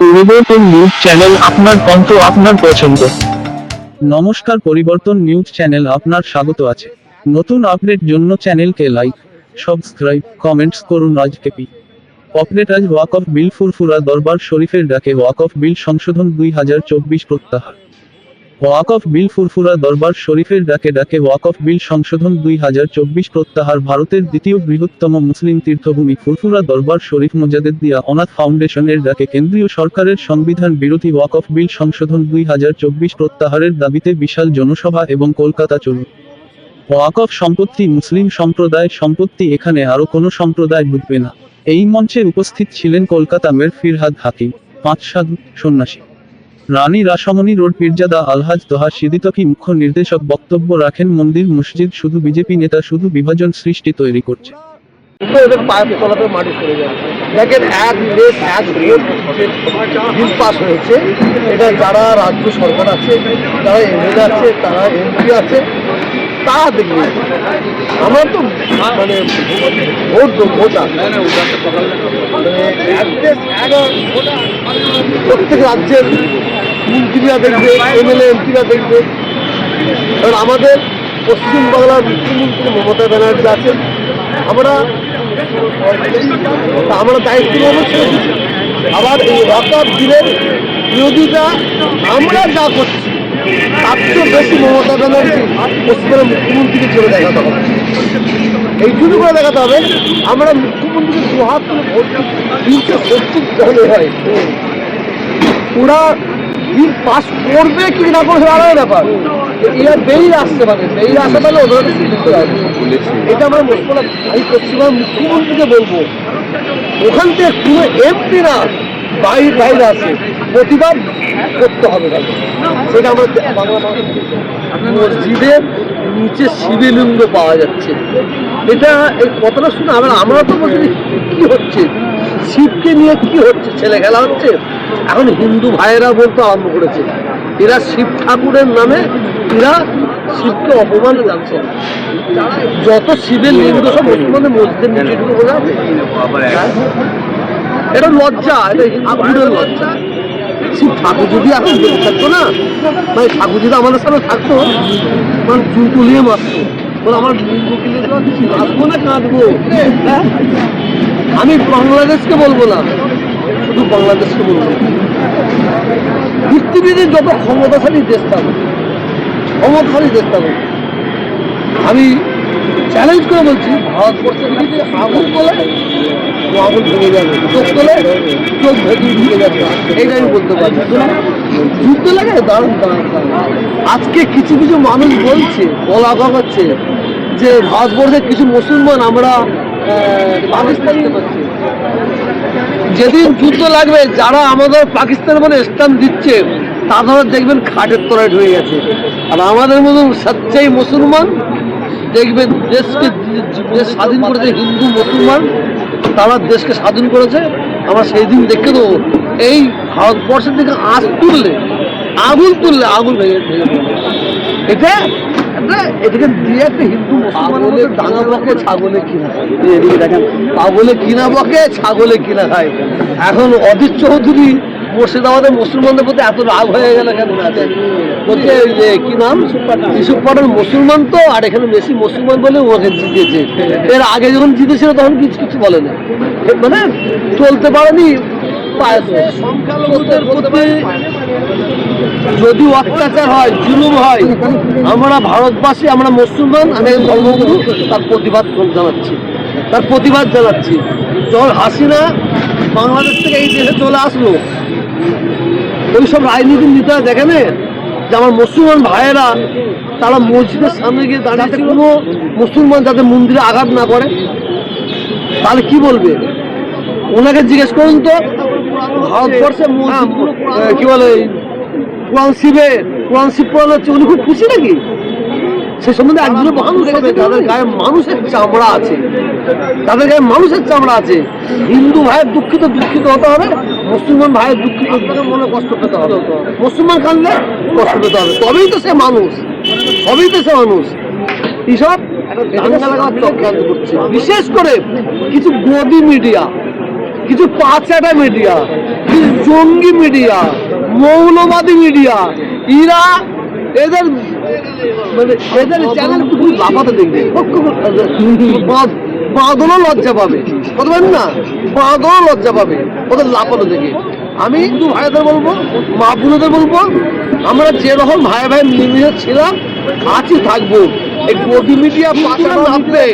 পরিবর্তন news channel আপনার কণ্ঠ আপনার পছন্দ। নমস্কার, পরিবর্তন নিউজ চ্যানেল আপনার স্বাগত আছে। নতুন আপডেট জন্য চ্যানেলকে লাইক, সাবস্ক্রাইব, কমেন্টস করুন আজকে পি অপডেট আজ ওয়াক অফ বিল ফুরফুরা দরবার শরীফের ডাকে ওয়াক অফ বিল সংশোধন দুই হাজার চব্বিশ প্রত্যাহার। ওয়াক অফ বিল ফুরফুরা দরবার শরীফের ডাকে ডাকে ওয়াক অফ বিল সংশোধন দুই হাজার চব্বিশ প্রত্যাহার ভারতের দ্বিতীয় বৃহত্তম মুসলিম তীর্থভূমি ফুরফুরা দরবার শরীফ মোজাদের দিয়া অনাথ ফাউন্ডেশনের ডাকে কেন্দ্রীয় সরকারের সংবিধান বিরোধী ওয়াক অফ বিল সংশোধন দুই হাজার চব্বিশ প্রত্যাহারের দাবিতে বিশাল জনসভা এবং কলকাতা চলুন ওয়াক অফ সম্পত্তি মুসলিম সম্প্রদায় সম্পত্তি এখানে আরও কোনো সম্প্রদায় ঢুকবে না। এই মঞ্চে উপস্থিত ছিলেন কলকাতা মেয়র ফিরহাদ হাকিম পাঁচ সাধু সন্ন্যাসী। রানী রাসমণি রোড পীরজাদা আলহাজ তোহা সিদিতকি মুখ্য নির্দেশক বক্তব্য রাখেন মন্দির, মসজিদ, শুধু বিজেপি নেতা, শুধু বিভাজন সৃষ্টি তৈরি করছে। দেখেন, এক দেশ, এক বিল পাস হয়েছে। এটা যারা রাজ্য সরকার আছে, যারা এমএলএ আছে, তারা এমপি আছে তা দেখবে আমরা তো মানে ভোট ভোটার। মানে প্রত্যেক রাজ্যের মন্ত্রীরা দেখবে, এমএলএ, এমপিরা দেখবে। কারণ আমাদের পশ্চিমবাংলার মুখ্যমন্ত্রী মমতা ব্যানার্জি আছেন। আমরা আমরা দায়িত্ব আবার এই ওয়াকাপ দিনের বিরোধিতা আমরা যা করছি তার বেশি মমতা ব্যানার্জি পশ্চিমবঙ্গের মুখ্যমন্ত্রীকে দেখাতে হবে এই জন্য করে দেখাতে হবে, আমরা মুখ্যমন্ত্রীকে দুহাত হয়। ওরা বিল পাস করবে কি না করবে ব্যাপার। এরা আসতে পারে আসতে পারলে ওদের এটা আমরা আমি পশ্চিমবঙ্গ মুখ্যমন্ত্রীকে বলব, ওখান থেকে কোনো এমপি না বাইরে বাইরে আছে প্রতিবাদ করতে হবে সেটা আমরা মসজিদের নিচে শিবলিঙ্গ পাওয়া যাচ্ছে। এটা এই কথাটা শুনে আমরা আমরা তো বলছি কি হচ্ছে? শিবকে নিয়ে কি হচ্ছে? ছেলে খেলা হচ্ছে? এখন হিন্দু ভাইয়েরা বলতে আরম্ভ করেছে। এরা শিব ঠাকুরের নামে এরা শিবকে অপমান জানছে। যত শিবের লিঙ্গ সব মুসলমানের মসজিদের নিচে ঢুকে বোঝা? এটা লজ্জা, এটা হিন্দুদের লজ্জা। শিব ঠাকুর যদি এখন বেঁচে থাকতো না? মানে ঠাকুর যদি আমাদের সামনে থাকতো। মানে চুল তুলিয়ে মারতো। আমার আসব না কাঁদবো? হ্যাঁ? আমি বাংলাদেশকে বলব না। শুধু বাংলাদেশকে বলব। পৃথিবীতে যত ক্ষমতাশালী দেশ থাকুক, ক্ষমতাশালী দেশ থাকুক, আমি চ্যালেঞ্জ করে বলছি, ভারতবর্ষের যদি আগুন তোলে লাগে। আজকে কিছু কিছু মানুষ বলছে, বলা হচ্ছে যে ভারতবর্ষের কিছু মুসলমান আমরা পাচ্ছি। যেদিন যুদ্ধ লাগবে, যারা আমাদের পাকিস্তান মানে স্থান দিচ্ছে, তারা দেখবেন খাটের তলায় ঢুকে গেছে। আর আমাদের মতো সচ্চাই মুসলমান দেখবেন দেশকে দেশ স্বাধীন করেছে হিন্দু মুসলমান তারা দেশকে স্বাধীন করেছে আমরা সেই দিন দেখে দেবো এই ভারতবর্ষের দিকে আজ তুললে আগুন তুললে আগুন ভেঙে এটা এদিকে দিয়ে একটা হিন্দু মুসলমানের দাঙ্গা বকে ছাগলে কিনা খায় এদিকে দেখেন পাগলে কিনা বকে ছাগলে কিনা খায় এখন অজিত চৌধুরী মুর্শিদাবাদের মুসলমানদের প্রতি এত রাগ হয়ে গেল কেন? বলছে যে, কি নাম? ইসুফ পাঠান মুসলমান তো, আর এখানে বেশি মুসলমান বলে ওকে জিতেছে। এর আগে যখন জিতেছিল তখন কিছু কিছু বলে না মানে চলতে পারেনি যদি অত্যাচার হয়, জুলুম হয়, আমরা ভারতবাসী, আমরা মুসলমান, আমি ধর্মগুরু, তার প্রতিবাদ জানাচ্ছি। তার প্রতিবাদ জানাচ্ছি। যখন হাসিনা বাংলাদেশ থেকে এই দেশে চলে আসলো। ওই সব রাজনীতির নেতারা দেখে যে আমার মুসলমান ভাইয়েরা তারা মসজিদের সামনে গিয়ে দাঁড়িয়েছে কোনো মুসলমান যাতে মন্দিরে আঘাত না করে? তাহলে কি বলবে? ওনাকে জিজ্ঞেস করুন তো। ভারতবর্ষে মসজিদগুলো আহ, কি বলে কোরআন শিবে কোরআন শিব পড়ানো হচ্ছে। উনি খুব খুশি নাকি? সে সম্বন্ধে একজন মানুষ হবে যাদের গায়ে মানুষের চামড়া আছে। তাদের গায়ে মানুষের চামড়া আছে। হিন্দু ভাইয়ের দুঃখিত দুঃখিত হতে হবে। মুসলমান ভাইয়ের দুঃখিত মনে কষ্ট পেতে হবে। মুসলমান কানলে কষ্ট পেতে হবে। তবেই তো সে মানুষ। তবেই তো সে মানুষ। এইসব বিশেষ করে কিছু গদি মিডিয়া কিছু পাঁচাটা মিডিয়া কিছু জঙ্গি মিডিয়া মৌলবাদী মিডিয়া ইরা এদের মানে এদের চ্যানেল খুব লাফাতে দেখবে। বাদলও লজ্জা পাবে। পারেন না? বাদলও লজ্জা পাবে। ওদের লাফাতে দেখে। আমি হিন্দু ভাইদের বলব, মা বোনদের বলব, আমরা যেরকম ভাই ভাই মিলিয়ে ছিলাম, আছি, থাকব। এই গদি মিডিয়া পাচার নামবে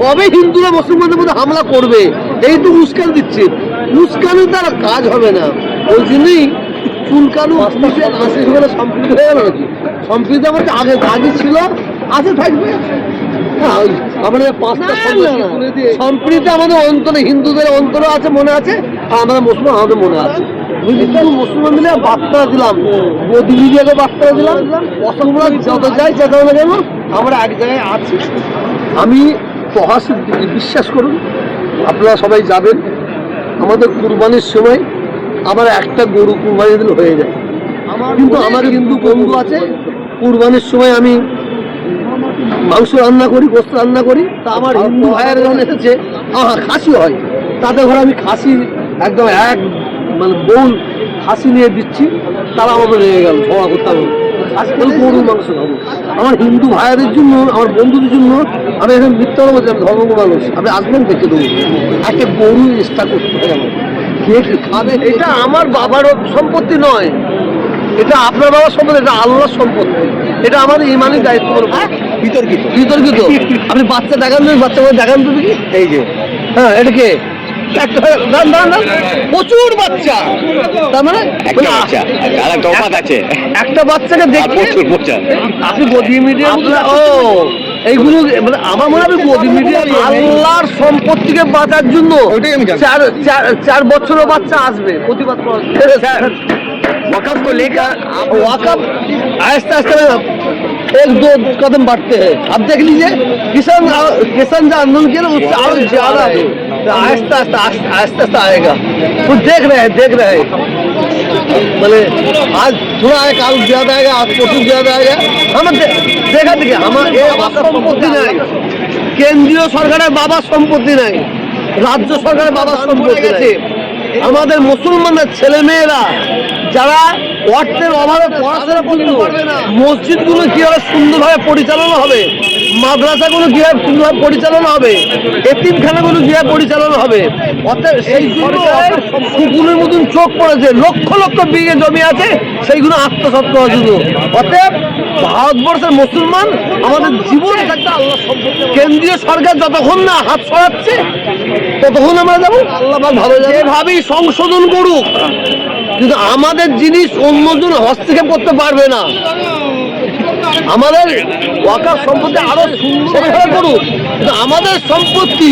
কবে হিন্দুরা মুসলমানদের মধ্যে হামলা করবে? এই তো উস্কান দিচ্ছে। উস্কানের দ্বারা কাজ হবে না। ওই জন্যই চুলকানো আস্তে আস্তে সেখানে সম্প্রীতি হয়ে গেল নাকি? সম্প্রীতি আমার আগে আগে ছিল আছে থাকবে? হ্যাঁ, আমাদের পাঁচটা সম্প্রীতি আমাদের অন্তরে হিন্দুদের অন্তরে আছে মনে আছে? আর আমাদের মুসলমান আমাদের মনে আছে। মুসলমান মিলে বার্তা দিলাম। মোদী মিডিয়াকে বার্তা দিলাম। অসংখ্য যত যাই চেতানো না কেন আমরা এক জায়গায় আছি। আমি প্রহাসের বিশ্বাস করুন আপনারা সবাই যাবেন। আমাদের কুরবানির সময় আমার একটা গরু কুরবানি দিলে হয়ে যায়। কিন্তু আমার হিন্দু বন্ধু আছে। কুরবানির সময় আমি মাংস রান্না করি, গোস্ত রান্না করি, তা আমার হিন্দু ভাইয়ের যখন এসেছে, আমার খাসি হয়। তাদের ঘরে আমি খাসি একদম এক মানে বোন খাসি নিয়ে দিচ্ছি, তারা আমাকে রেগে গেল সভা করতে হবে খাসি খেলে গরু মাংস খাব। আমার হিন্দু ভাইয়ের জন্য, আমার বন্ধুদের জন্য আমি এখানে মিথ্যা বলছি আমি ধর্ম মানুষ। আপনি আসবেন দেখে দেবো। একটা গরু চেষ্টা করতে হবে। কে কি খাবে? এটা আমার বাবার সম্পত্তি নয়। এটা আপনার বাবার সম্পত্তি এটা আল্লাহর সম্পত্তি এটা আমাদের ইমানি দায়িত্ব বিতর্কিত। বিতর্কিত। আপনি বাচ্চা দেখান দেবেন বাচ্চা করে দেখান দেবে কি এই যে। হ্যাঁ এটা কে। প্রচুর বাচ্চা। তার মানে একটা বাচ্চাকে দেখতে আপনি গদি মিডিয়া ও এইগুলো মানে আমার মনে মিডিয়া আল্লাহর সম্পত্তিকে বাঁচার জন্য চার চার চার বছরের বাচ্চা আসবে। প্রতিবাদ করার वकफ को लेकर वकफ आहिस्ता आहिस्ता एक दो कदम बढ़ते हैं अब देख लीजिए किसान किसान जो आंदोलन किया ना उससे और ज्यादा है तो आहिस्ता आहिस्ता आहिस्ता आहिस्ता आहिस्ता आएगा कुछ देख रहे हैं देख रहे हैं মানে আজ थोड़ा है কাল ज्यादा आएगा आज परसों ज्यादा आएगा আমার দে- দেখা দেখি আমার এ আমার সম্পত্তি নাই কেন্দ্রীয় সরকারের বাবার সম্পত্তি নাই রাজ্য সরকারের বাবার সম্পত্তি আছে আমাদের মুসলমানদের ছেলে মেয়েরা যারা অর্থের অভাবে পড়াশোনা করতে পারবে না। মসজিদগুলো কীভাবে সুন্দরভাবে পরিচালনা হবে? মাদ্রাসাগুলো কীভাবে সুন্দরভাবে পরিচালনা হবে? এতিমখানাগুলো কীভাবে পরিচালনা হবে? অর্থাৎ সেই জন্য কুকুরের মতন চোখ পড়েছে। লক্ষ লক্ষ বিঘে জমি আছে সেইগুলো আত্মসাৎ করার জন্য অতএব ভারতবর্ষের মুসলমান আমাদের জীবন আল্লাহ কেন্দ্রীয় সরকার যতক্ষণ না হাত সরাচ্ছে ততক্ষণ আমরা যাব। আল্লাহ ভালো যেভাবেই সংশোধন করুক কিন্তু আমাদের জিনিস অন্যজন হস্তক্ষেপ করতে পারবে না। আমাদের ওয়াকার সম্পত্তি আরও সুন্দর করুক। কিন্তু আমাদের সম্পত্তি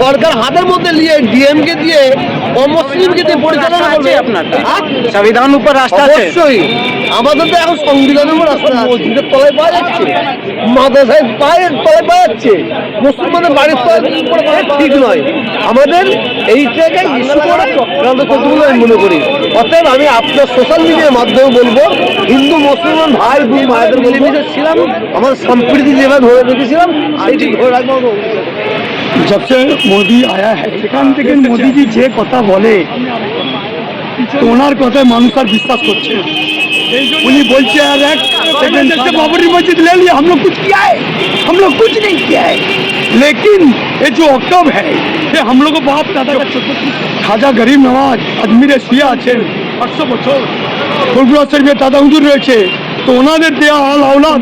সরকার হাতের মধ্যে নিয়ে ডিএমকে দিয়ে অমুসলিমকে দিয়ে পরিচালনা করবে। আপনার সংবিধান উপর রাস্তা অবশ্যই। আমাদের তো এখন সংবিধানের উপর রাস্তা মসজিদের তলায় পাওয়া যাচ্ছে। মাদ্রাসায় পায়ের তলায় পাওয়া যাচ্ছে। মুসলমানের বাড়ির তলায় ঠিক নয়। আমাদের এইটাকে ইস্যু করা চক্রান্ত করতে বলে আমি মনে করি। অতএব আমি আপনার সোশ্যাল মিডিয়ার মাধ্যমে বলব হিন্দু মুসলমান ভাই বোন ভাইদের বলব ছিলাম। আমার সম্প্রীতি যেভাবে ধরে রেখেছিলাম সেইটি ধরে রাখব। जब से মোদি আয়া হ্যাঁ সেখান থেকে মোদিজি যে কথা বলে তো ওনার কথায় মানুষ আর বিশ্বাস করছে না। উনি বলছে আর এক सेकंड से बाबरी मस्जिद ले लिया हम लोग कुछ किया है हम लोग कुछ नहीं किया है लेकिन ये जो অক্টব है ये हम लोग বাপ দাদা খাজা গরিব নওয়াজ আজমিরে শুয়ে আছেন আটশো বছর ফুলগুলা শরীফে দাদা হুজুর রয়েছে তো ওনাদের দেওয়া আল আওলাদ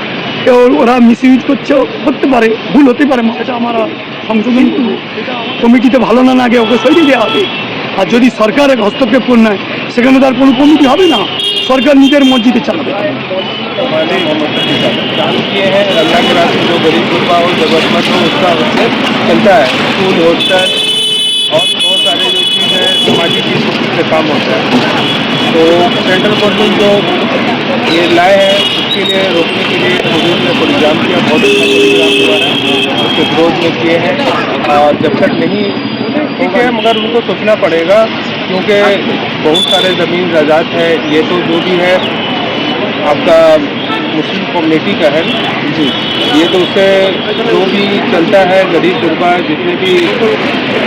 কেউ ওরা মিসইউজ করছে করতে পারে ভুল হতে পারে সেটা আমার সংশোধন কমিটিতে ভালো না লাগে ওকে সরিয়ে দেওয়া হবে আর যদি সরকার এক হস্তক্ষেপ করে নেয় সেখানে তার কোনো কমিটি হবে না সরকার নিজের মসজিদে চালাবে चालू किए हैं अल्लाह के रास्ते जो गरीब गुरबा हो जरूरतमंद हो उसका उससे चलता है स्कूल हॉस्टल और भी बहुत सारे जो चीज़ है समाजिक चीज़ से काम होता है तो सेंट्रल गवर्नमेंट जो ये लाए हैं उसके लिए रोकने के लिए हजूर ने प्रोग्राम किया बहुत अच्छा प्रोग्राम हुआ है उसके विरोध में किए हैं और जब तक नहीं ठीक है मगर उनको सोचना पड़ेगा क्योंकि बहुत सारे ज़मीन जायदाद है ये तो जो भी है आपका मुस्लिम कम्युनिटी का है जी। ये तो उससे जो भी चलता है गरीब गुरबा जितने भी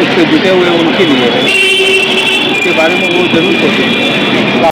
उससे जुटे हुए उनके लिए है। इसके बारे में वो ज़रूर सोचेंगे।